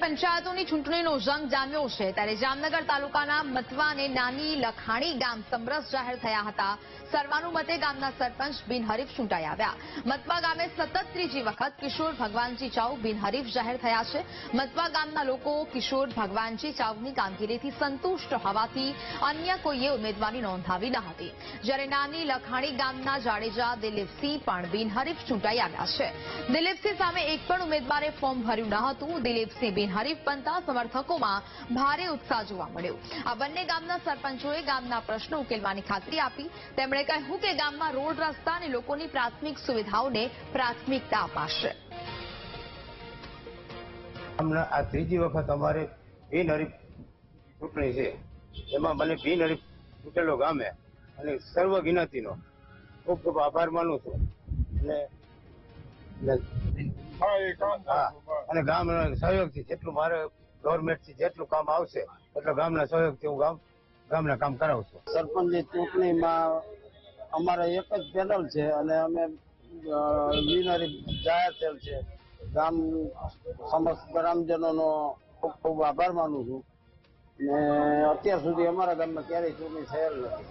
પંચાયતોની ચૂંટણીનો જંગ જામ્યો છે. ત્યારે જામનગર તાલુકાના મતવા અને નાની લખાણી ગામ સમરસ જાહેર થયા હતા. સર્વાનુમતે ગામના સરપંચ બિનહરીફ ચૂંટાઈ આવ્યા. મતવા ગામે સતત ત્રીજી વખત કિશોર ભગવાનજી ચાઉ બિનહરીફ જાહેર થયા છે. મતવા ગામના લોકો કિશોર ભગવાનજી ચાઉની કામગીરીથી સંતુષ્ટ હોવાથી અન્ય કોઈએ ઉમેદવારી નોંધાવી ન હતી. જ્યારે નાની લખાણી ગામના જાડેજા દિલીપસિંહ પણ બિનહરીફ ચૂંટાઈ આવ્યા છે. દિલીપસિંહ સામે એક પણ ઉમેદવારે ફોર્મ ભર્યું ન હતું. દિલીપસિંહ બિનહરીફ બનતા સમર્થકોમાં ભારે ઉત્સાહ જોવા મળ્યો. આ બંને ગામના સરપંચોએ ગામના પ્રશ્નો ઉકેલવાની ખાતરી આપી. તેમણે કહ્યું કે ગામમાં રોડ રસ્તા અને લોકોની પ્રાથમિક સુવિધાઓને પ્રાથમિકતા અપાશે. આ ત્રીજી વખત અમારે છે. એમાં મને ચૂંટેલો ગામે અને સર્વ જ્ઞાતિનો ખૂબ ખૂબ આભાર માનું છું. અને અને ગામના સહયોગથી જેટલું મારે ગવર્મેન્ટથી જેટલું કામ આવશે એટલું ગામના સહયોગથી હું ગામ ગામના કામ કરાવું છું. સરપંચની ચૂંટણીમાં અમારે એક જ પેનલ છે અને અમે વિનરી જાહેર થયેલ છે. ગામ સમસ્ત ગ્રામજનોનો ખૂબ ખૂબ આભાર માનું છું. ને અત્યાર સુધી અમારા ગામમાં ક્યારેય ચૂંટણી થયેલ નથી.